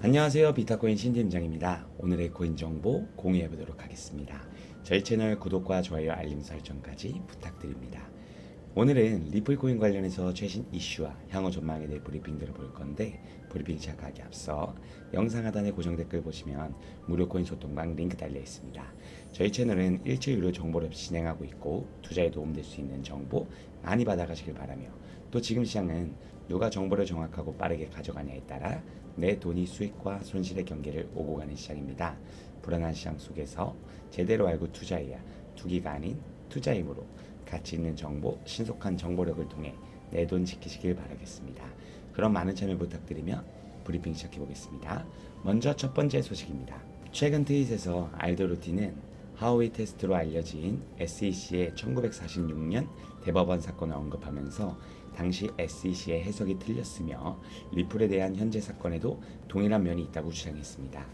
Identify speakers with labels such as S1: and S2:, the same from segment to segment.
S1: 안녕하세요 비타코인 신팀장입니다. 오늘의 코인 정보 공유해 보도록 하겠습니다. 저희 채널 구독과 좋아요 알림 설정까지 부탁드립니다. 오늘은 리플코인 관련해서 최신 이슈와 향후 전망에 대해 브리핑들을 볼 건데 브리핑 시작하기 앞서 영상 하단에 고정 댓글 보시면 무료 코인 소통방 링크 달려 있습니다. 저희 채널은 일주일 유료 정보를 진행하고 있고 투자에 도움될 수 있는 정보 많이 받아가시길 바라며 또 지금 시장은 누가 정보를 정확하고 빠르게 가져가냐에 따라 내 돈이 수익과 손실의 경계를 오고 가는 시장입니다. 불안한 시장 속에서 제대로 알고 투자해야 투기가 아닌 투자이므로 가치 있는 정보, 신속한 정보력을 통해 내 돈 지키시길 바라겠습니다. 그럼 많은 참여 부탁드리며 브리핑 시작해 보겠습니다. 먼저 첫 번째 소식입니다. 최근 트윗에서 알도루티는 하우이 테스트로 알려진 SEC의 1946년 대법원 사건을 언급하면서 당시 SEC의 해석이 틀렸으며 리플에 대한 현재 사건에도 동일한 면이 있다고 주장했습니다.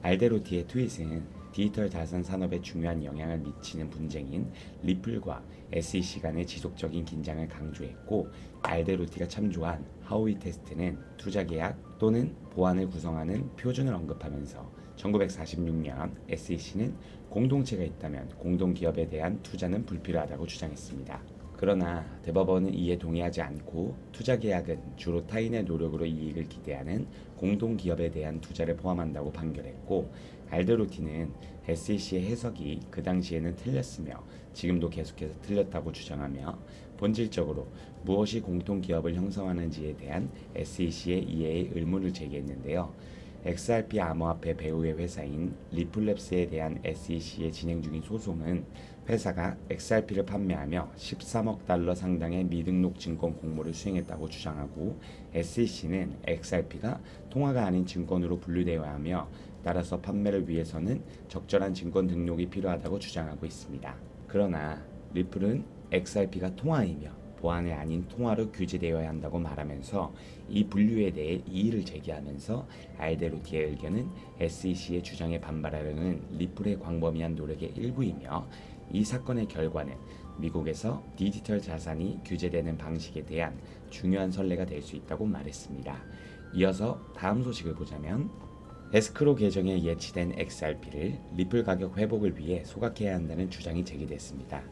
S1: 알데로티의 트윗은 디지털 자산 산업에 중요한 영향을 미치는 분쟁인 리플과 SEC 간의 지속적인 긴장을 강조했고 알데로티가 참조한 하우이 테스트는 투자 계약 또는 보안을 구성하는 표준을 언급하면서 1946년 SEC는 공동체가 있다면 공동기업에 대한 투자는 불필요하다고 주장했습니다. 그러나 대법원은 이에 동의하지 않고 투자 계약은 주로 타인의 노력으로 이익을 기대하는 공동기업에 대한 투자를 포함한다고 판결했고 알데로티는 SEC의 해석이 그 당시에는 틀렸으며 지금도 계속해서 틀렸다고 주장하며 본질적으로 무엇이 공동기업을 형성하는지에 대한 SEC의 이해에 의문을 제기했는데요. XRP 암호화폐 배후의 회사인 리플랩스에 대한 SEC의 진행 중인 소송은 회사가 XRP를 판매하며 13억 달러 상당의 미등록 증권 공모를 수행했다고 주장하고 SEC는 XRP가 통화가 아닌 증권으로 분류되어야 하며 따라서 판매를 위해서는 적절한 증권 등록이 필요하다고 주장하고 있습니다. 그러나 리플은 XRP가 통화이며 보안이 아닌 통화로 규제되어야 한다고 말하면서 이 분류에 대해 이의를 제기하면서 알데로티의 의견은 SEC의 주장에 반발하려는 리플의 광범위한 노력의 일부이며 이 사건의 결과는 미국에서 디지털 자산이 규제되는 방식에 대한 중요한 선례가 될 수 있다고 말했습니다. 이어서 다음 소식을 보자면 에스크로 계정에 예치된 XRP를 리플 가격 회복을 위해 소각해야 한다는 주장이 제기됐습니다.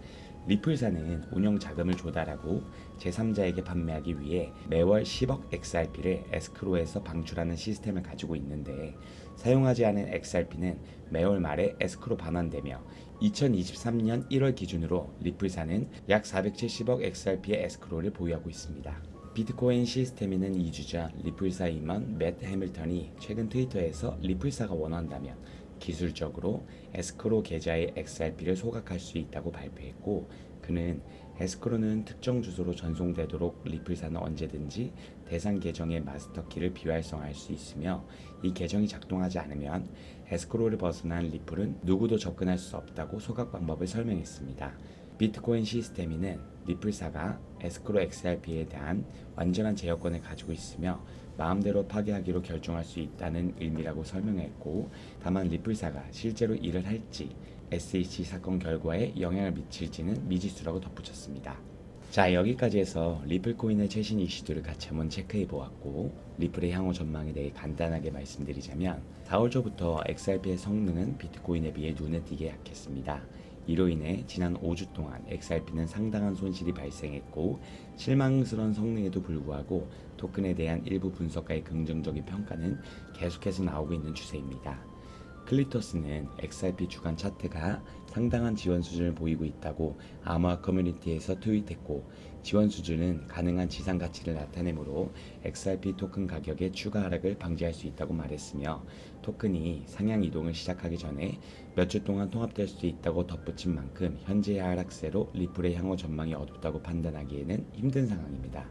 S1: 리플사는 운영 자금을 조달하고 제3자에게 판매하기 위해 매월 10억 XRP를 에스크로에서 방출하는 시스템을 가지고 있는데 사용하지 않은 XRP는 매월 말에 에스크로 반환되며 2023년 1월 기준으로 리플사는 약 470억 XRP의 에스크로를 보유하고 있습니다. 비트코인 시스템에는 이주자 리플사 임원 맷 해밀턴이 최근 트위터에서 리플사가 원한다면 기술적으로 에스크로 계좌의 XRP를 소각할 수 있다고 발표했고 그는 에스크로는 특정 주소로 전송되도록 리플사는 언제든지 대상 계정의 마스터키를 비활성화할 수 있으며 이 계정이 작동하지 않으면 에스크로를 벗어난 리플은 누구도 접근할 수 없다고 소각 방법을 설명했습니다. 비트코인 시스템이는 리플사가 에스크로 XRP에 대한 완전한 제어권을 가지고 있으며 마음대로 파괴하기로 결정할 수 있다는 의미라고 설명했고 다만 리플사가 실제로 일을 할지 SEC 사건 결과에 영향을 미칠지는 미지수라고 덧붙였습니다. 자 여기까지 해서 리플코인의 최신 이슈들을 같이 한번 체크해 보았고 리플의 향후 전망에 대해 간단하게 말씀드리자면 4월 초부터 XRP의 성능은 비트코인에 비해 눈에 띄게 약했습니다. 이로 인해 지난 5주 동안 XRP는 상당한 손실이 발생했고 실망스러운 성능에도 불구하고 토큰에 대한 일부 분석가의 긍정적인 평가는 계속해서 나오고 있는 추세입니다. 클리토스는 XRP 주간 차트가 상당한 지원 수준을 보이고 있다고 아마 커뮤니티에서 트윗했고 지원 수준은 가능한 지상 가치를 나타내므로 XRP 토큰 가격의 추가 하락을 방지할 수 있다고 말했으며 토큰이 상향 이동을 시작하기 전에 몇 주 동안 통합될 수 있다고 덧붙인 만큼 현재의 하락세로 리플의 향후 전망이 어둡다고 판단하기에는 힘든 상황입니다.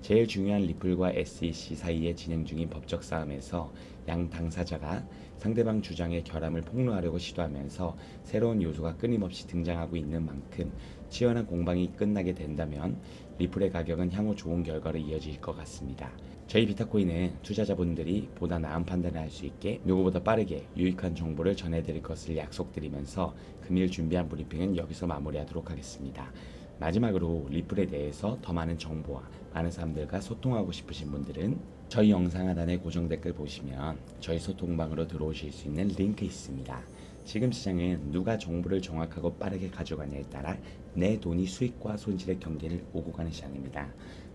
S1: 제일 중요한 리플과 SEC 사이에 진행 중인 법적 싸움에서 양 당사자가 상대방 주장의 결함을 폭로하려고 시도하면서 새로운 요소가 끊임없이 등장하고 있는 만큼 치열한 공방이 끝나게 된다면 리플의 가격은 향후 좋은 결과로 이어질 것 같습니다. 저희 비타코인은 투자자분들이 보다 나은 판단을 할 수 있게 누구보다 빠르게 유익한 정보를 전해드릴 것을 약속드리면서 금일 준비한 브리핑은 여기서 마무리하도록 하겠습니다. 마지막으로 리플에 대해서 더 많은 정보와 많은 사람들과 소통하고 싶으신 분들은 저희 영상 하단에 고정 댓글 보시면 저희 소통방으로 들어오실 수 있는 링크 있습니다. 지금 시장은 누가 정보를 정확하고 빠르게 가져가냐에 따라 내 돈이 수익과 손실의 경계를 오고 가는 시장입니다.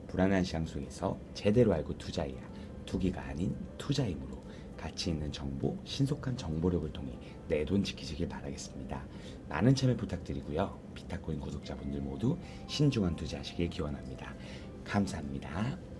S1: 불안한 시장 속에서 제대로 알고 투자해야 투기가 아닌 투자이므로 가치 있는 정보, 신속한 정보력을 통해 내 돈 지키시길 바라겠습니다. 많은 참여 부탁드리고요. 비타코인 구독자분들 모두 신중한 투자하시길 기원합니다. 감사합니다.